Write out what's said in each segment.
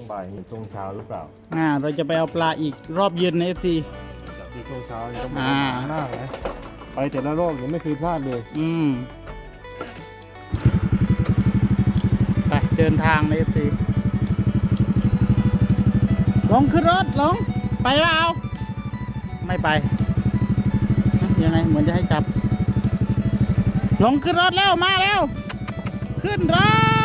วงบ่ายเห็นช่วงเช้าหรือเปล่าอ่าเราจะไปเอาปลาอีกรอบเย็นในเอฟซีจากที่ช่วงเช้านี่ต้องอ่ามากนะไปแต่ละรอบเนี่ยไม่เคยพลาดเลยอืมไปเดินทางในเอฟซีลงขึ้นรถลงไปเปล่าไม่ไปฮะยังไงเหมือนจะให้จับ ลงขึ้นรถแล้วมาแล้ว ขึ้นรถ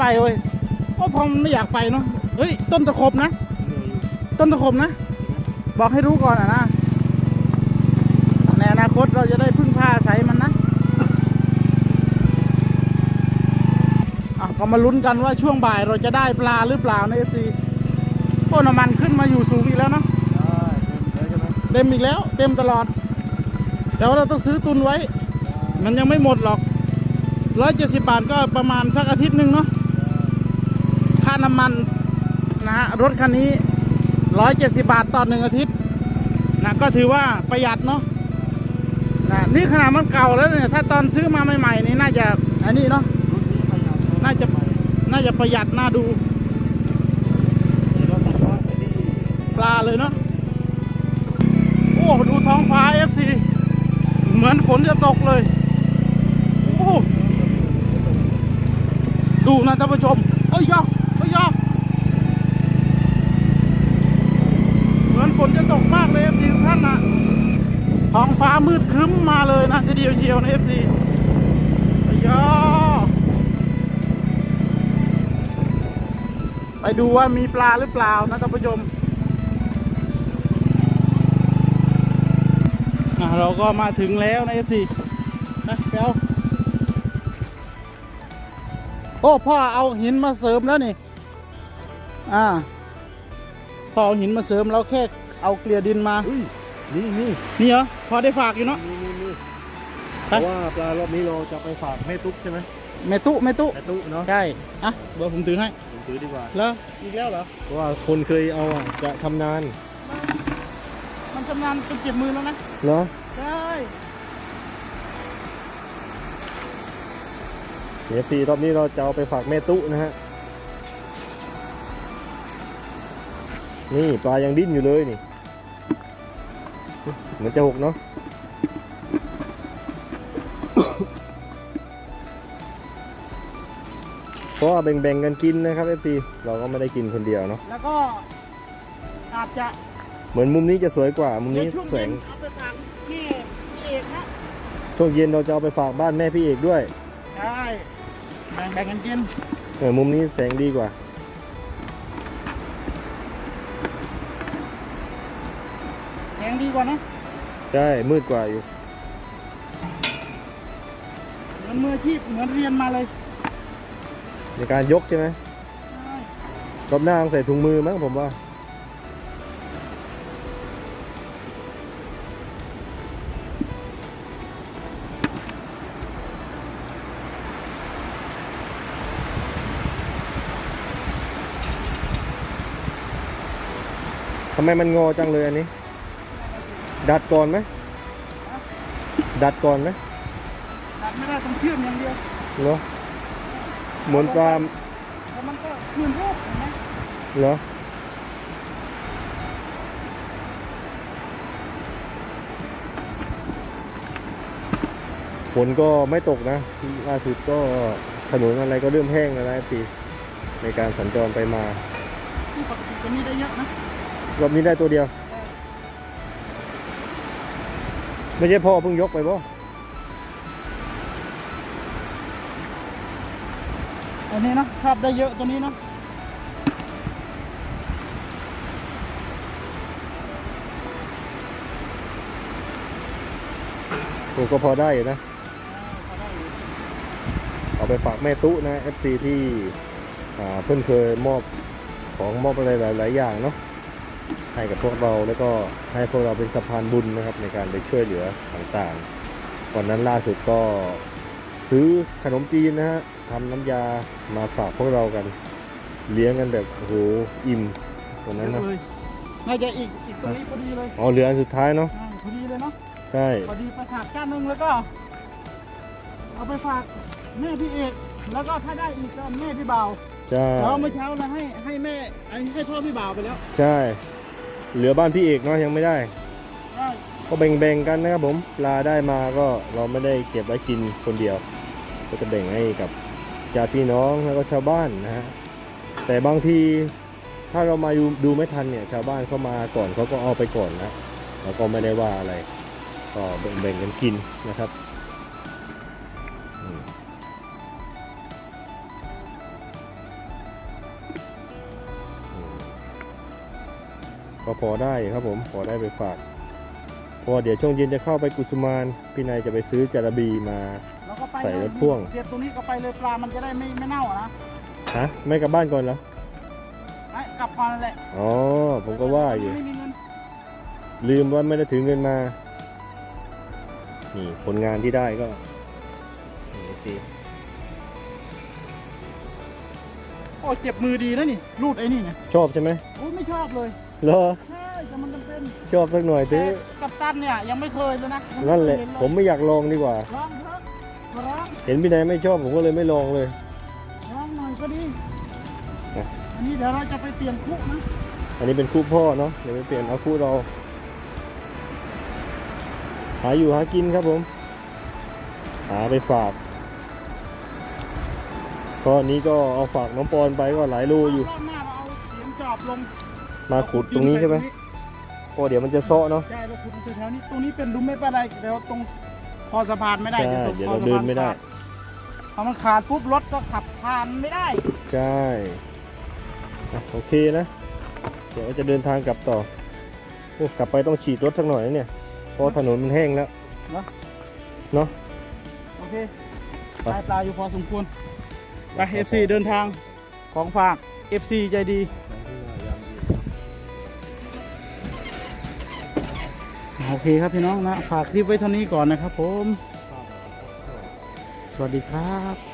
ไม่ไปเว้ยเพราะพอมันไม่อยากไปเนาะเฮ้ยต้นตะขบนะ ต้นตะขบนะ บอกให้รู้ก่อนอะนะในอนาคตเราจะได้พึ่งพาอาศัยมันนะอะก็มาลุ้นกันว่าช่วงบ่ายเราจะได้ปลาหรือเปล่าในเอซีโอ้น้ำมันขึ้นมาอยู่สูงอีกแล้วเนาะได้เต็มแล้วใช่ไหมเต็มอีกแล้ว เต็มตลอดแต่ว่าเราต้องซื้อตุนไว้ มันยังไม่หมดหรอกร้อยเจ็ดสิบาทก็ประมาณสักอาทิตย์หนึ่งเนาะ ค่าน้ำมันนะฮะรถคันนี้ร้อยเจ็ดสิบาทต่อหนึ่งอาทิตย์นะก็ถือว่าประหยัดเนาะนะนี่ขนาดมันเก่าแล้วเนี่ยถ้าตอนซื้อมาใหม่ๆนี่น่าจะอันนี้เนาะรุ่นนี้พยายามน่าจะน่าจะประหยัดน่าดูปลาเลยเนาะโอ้ดูท้องฟ้า FC เหมือนฝนจะตกเลยโอ้ดูนะท่านผู้ชมเอ้ยยอเหมือนฝนจะตกมากเลย FC ทุกท่านนะท้องฟ้า มืดครึ้มมาเลยนะทีเดียวเชียวนะ FC เอ้ยยอไปดูว่ามีปลาหรือเปล่านะท่านผู้ชมอะเราก็มาถึงแล้วนะ FC นะไปเอาโอ้พ่อเอาหินมาเสริมแล้วนี่ อ่า พอเอาหินมาเสริมเราแค่เอาเกลี่ยดินมาอ นี่นี่นี่เหรอพอได้ฝากอยู่เนาะ นี่นี่นี่เพไป ราะว่าปลารอบนี้เราจะไปฝากแม่ตุ๊กใช่ไหมเมตุเมตุแม่ตุ๊กเนาะใช่อะเดี๋ยวผมถือให้ผมถือดีกว่า แล้วอีกแล้วเหรอ เพราะว่าคนเคยเอาอะจะชำนาญมันชำนาญจนเจ็บมือแล้วนะเหรอใช่เดี๋ยวปีรอบนี้เราจะเอาไปฝากแม่ตุ๊นะฮะ นี่ปลายังดิ้นอยู่เลยนี่เห มือนจะหกเนาะเพราะว่าแบ่งๆกันกินนะครับเอฟซีเราก็ไม่ได้กินคนเดียวเนาะแล้วก็อาจจะเหมือนมุมนี้จะสวยกว่า มุมในนี้ช่วงแสเย็งนเอาไปฝากพี่พี่เอกนะช่วงเย็นเราจะเอาไปฝากบ้านแม่พี่เอกด้วยใช่แบ่งแบ่งกันกิน เออมุมนี้แสงดีกว่า ดีกว่านะใช่มืดกว่าอยู่เหมือนมืออาชีพเหมือนเรียนมาเลย ในการยกใช่ไหมใช่รอบหน้าต้องใส่ถุงมือมั้งผมว่าทำไมมันงอจังเลยอันนี้ ดัดก่อนไหมดัดก่อนไหมตัดไม่ได้ต้องเชื่อมอย่างเดียวเหรอเหมือนปลาแล้วมันก็คืนรูปเห็นไหมเหรอฝนก็ไม่ตกนะล่าสุดก็ถนนอะไรก็เริ่มแห้งแล้วนะพี่ในการสัญจรไปมาที่ปกติจะมีได้เยอะนะรอบนี้ได้ตัวเดียว ไม่ใช่พ่อเพิ่งยกไปบ่อันนี้เนาะชอบได้เยอะตัวนี้เนาะตัวก็พอได้อยู่นะ เอาไปฝากแม่ตุ๊นะ FC ที่อ่าเพิ่นเคยมอบของมอบอะไรหลาย ๆ อย่างเนาะ ให้กับพวกเราแล้วก็ให้พวกเราเป็นสะพานบุญนะครับ ในการไปช่วยเหลือต่างๆวันนั้นล่าสุดก็ซื้อขนมจีนนะฮะทำน้ำยามาฝากพวกเรากัน เลี้ยงกันแบบโอ้โหอิ่มวันนั้นเยนะอะเลยน่าจะอีกอีกตรงนี้พอดีเลยอ๋อเหลืออันสุดท้ายเนาะอ่าพอดีเลยเนาะใช่พอดีไปถากก้านหนึงแล้วก็เเอาไปฝากแม่พี่เอกแล้วก็ถ้าได้อีกก็แม่พี่บ่าวใช่แล้วเมื่อเช้าเราให้ให้แม่ให้ให้พ่อพี่บ่าวไปแล้ว ใช่ เหลือบ้านพี่เอกเนาะยังไม่ได้ ก็แบ่งๆกันนะครับผมปลาได้มาก็เราไม่ได้เก็บไว้กินคนเดียว ก็จะแบ่งให้กับญาติพี่น้องแล้วก็ชาวบ้านนะฮะแต่บางทีถ้าเรามาดูดูไม่ทันเนี่ย ชาวบ้านเขามาก่อนเขาก็เอาไปก่อนนะเราก็ไม่ได้ว่าอะไรก็แบ่งๆกันกินนะครับ ก็พอได้ครับผมพอได้ไปฝากเพราะว่าเดี๋ยวช่วงเย็นจะเข้าไปกุสุมานพี่นายจะไปซื้อจาระบีมา แล้วก็ไปใส่รถพ่วง เสียบตรงนี้ก็ไปเลยปลามันจะได้ไม่ไม่เน่าอะนะฮะไม่กลับบ้านก่อนเหรอไอ้กลับก่อนนั่นแหละอ๋อผมก็ว่าอยู่ ไม่มีเงินลืมว่าไม่ได้ถือเงินมา นี่ผลงานที่ได้ก็นี่สิโอ้เจ็บมือดีนะนี่รูดไอ้นี่ไงชอบใช่ไหมโอ้ไม่ชอบเลย เหรอใช่แต่มันจำเป็นชอบสักหน่อยเถแต่อะกับตันเนี่ยยังไม่เคยเลยนะนั่นแหละไเคยผมไม่อยากลองดีกว่า ลองเถอะลองเห็นพี่นายไม่ชอบผมก็เลยไม่ลองเลย ลองหน่อยก็ดีอะ อันนี้เดี๋ยวเราจะไปเปลี่ยนคุกนะอันนี้เป็นคู่พ่อเนาะเดี๋ยวไปเปลี่ยนเอาคู่เรา หาอยู่หากินครับผม หาไปฝากก็อันนี้ก็เอาฝากน้องปอนไปก็หลายโลอยู่รอบหน้าเราเอาเสียมจอบลง มาขุดตรงนี้ใช่ไหมเพราะเดี๋ยวมันจะเซาะเนาะ ใช่เราขุดตรงแถวนี้ตรงนี้เป็นหลุมไม่เป็นไรเดี๋ยวตรงคอสะพานไม่ได้ใช่ตรงเดี๋ยวคอเราสะพเดินไม่ได้ขาพอมันขาดปุ๊บรถก็ขับผ่านไม่ได้ ใช่อะโอเคนะ เดี๋ยวจะเดินทางกลับต่อโอ้กลับไปต้องฉีดรถสักหน่อยนะเนี่ยเพราะถนนมันแห้งแล้วเนาะ โอเคไป ได้ปลาอยู่พอสมควรไป FC เดินทางของฝาก FC ใจดี โอเคครับพี่น้องนะ ฝากคลิปไว้เท่านี้ก่อนนะครับผม สวัสดีครับ